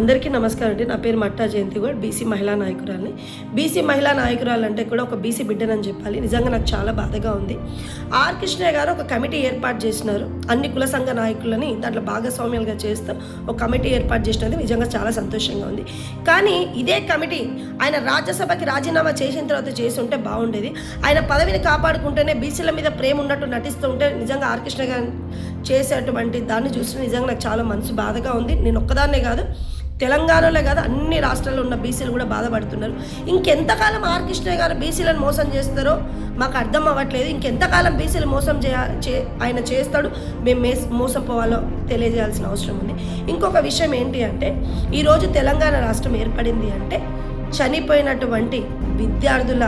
అందరికీ నమస్కారం అండి. నా పేరు మట్టా జయంతి కూడా బీసీ మహిళా నాయకురాలని. బీసీ మహిళా నాయకురాలు అంటే కూడా ఒక బీసీ బిడ్డనని చెప్పాలి. నిజంగా నాకు చాలా బాధగా ఉంది. ఆర్ కృష్ణయ్య గారు ఒక కమిటీ ఏర్పాటు చేసినారు. అన్ని కుల సంఘ నాయకులని దాంట్లో భాగస్వామ్యాలుగా చేస్తూ. ఒక కమిటీ ఏర్పాటు చేసినది నిజంగా చాలా సంతోషంగా ఉంది. కానీ ఇదే కమిటీ ఆయన రాజ్యసభకి రాజీనామా చేసిన తర్వాత చేసి ఉంటే బాగుండేది. ఆయన పదవిని కాపాడుకుంటేనే బీసీల మీద ప్రేమ ఉన్నట్టు నటిస్తూ ఉంటే నిజంగా ఆర్ కృష్ణ గారు చేసేటువంటి దాన్ని చూసి నిజంగా నాకు చాలా మనసు బాధగా ఉంది. నేను ఒక్కదాన్నే కాదు తెలంగాణలో కాదు అన్ని రాష్ట్రాల్లో ఉన్న బీసీలు కూడా బాధపడుతున్నారు. ఇంకెంతకాలం ఆర్ కృష్ణయ్య గారు బీసీలను మోసం చేస్తారో మాకు అర్థం అవ్వట్లేదు. ఇంకెంతకాలం బీసీలు మోసం చే ఆయన చేస్తాడు మేము మే మోసపోవాలో తెలియజేయాల్సిన అవసరం ఉంది. ఇంకొక విషయం ఏంటి అంటే ఈరోజు తెలంగాణ రాష్ట్రం ఏర్పడింది అంటే చనిపోయినటువంటి విద్యార్థుల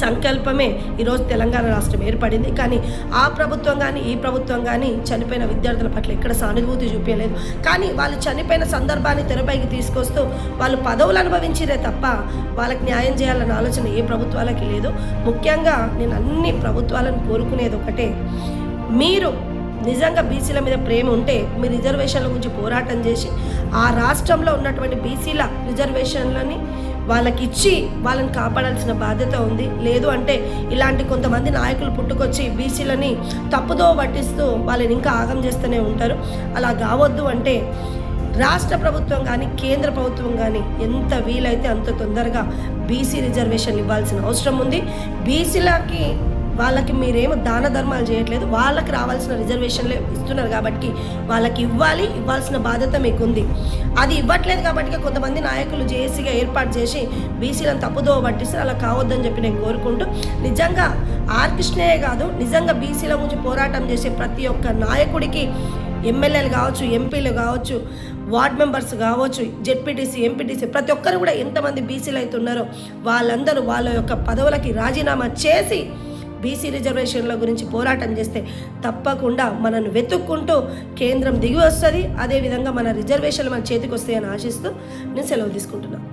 సంకల్పమే ఈరోజు తెలంగాణ రాష్ట్రం ఏర్పడింది. కానీ ఆ ప్రభుత్వం కానీ ఈ ప్రభుత్వం కానీ చనిపోయిన విద్యార్థుల పట్ల ఎక్కడ సానుభూతి చూపించలేదు. కానీ వాళ్ళు చనిపోయిన సందర్భాన్ని తెరపైకి తీసుకొస్తూ వాళ్ళు పదవులు అనుభవించిరే తప్ప వాళ్ళకి న్యాయం చేయాలన్న ఆలోచన ఏ ప్రభుత్వాలకి లేదు. ముఖ్యంగా నేను అన్ని ప్రభుత్వాలను కోరుకునేది ఒకటే మీరు నిజంగా బీసీల మీద ప్రేమ ఉంటే మీ రిజర్వేషన్ల గురించి పోరాటం చేసి ఆ రాష్ట్రంలో ఉన్నటువంటి బీసీల రిజర్వేషన్లని వాళ్ళకి ఇచ్చి వాళ్ళని కాపాడాల్సిన బాధ్యత ఉంది. లేదు అంటే ఇలాంటి కొంతమంది నాయకులు పుట్టుకొచ్చి బీసీలని తప్పుదో పట్టిస్తూ వాళ్ళని ఇంకా ఆగం చేస్తూనే ఉంటారు. అలా కావద్దు అంటే రాష్ట్ర ప్రభుత్వం కానీ కేంద్ర ప్రభుత్వం కానీ ఎంత వీలైతే అంత తొందరగా బీసీ రిజర్వేషన్ ఇవ్వాల్సిన అవసరం ఉంది. బీసీలకి వాళ్ళకి మీరేమో దాన ధర్మాలు చేయట్లేదు వాళ్ళకి రావాల్సిన రిజర్వేషన్లే ఇస్తున్నారు కాబట్టి వాళ్ళకి ఇవ్వాలి ఇవ్వాల్సిన బాధ్యత మీకు ఉంది అది ఇవ్వట్లేదు కాబట్టి కొంతమంది నాయకులు జేఏసీగా ఏర్పాటు చేసి బీసీలను తప్పుదో పట్టిస్తే అలా కావద్దని చెప్పి నేను కోరుకుంటూ నిజంగా ఆర్ కృష్ణయ్య కాదు నిజంగా బీసీల గురించి పోరాటం చేసే ప్రతి ఒక్క నాయకుడికి ఎమ్మెల్యేలు కావచ్చు ఎంపీలు కావచ్చు వార్డ్ మెంబర్స్ కావచ్చు జెడ్పీటీసీ ఎంపీటీసీ ప్రతి ఒక్కరు కూడా ఎంతమంది బీసీలు అయితే ఉన్నారో వాళ్ళందరూ వాళ్ళ యొక్క పదవులకి రాజీనామా చేసి బీసీ రిజర్వేషన్ల గురించి పోరాటం చేస్తే తప్పకుండా మనను వెతుక్కుంటూ కేంద్రం దిగి వస్తుంది. అదేవిధంగా మన రిజర్వేషన్లు మన చేతికి వస్తాయని ఆశిస్తూ నేను సెలవు తీసుకుంటున్నాను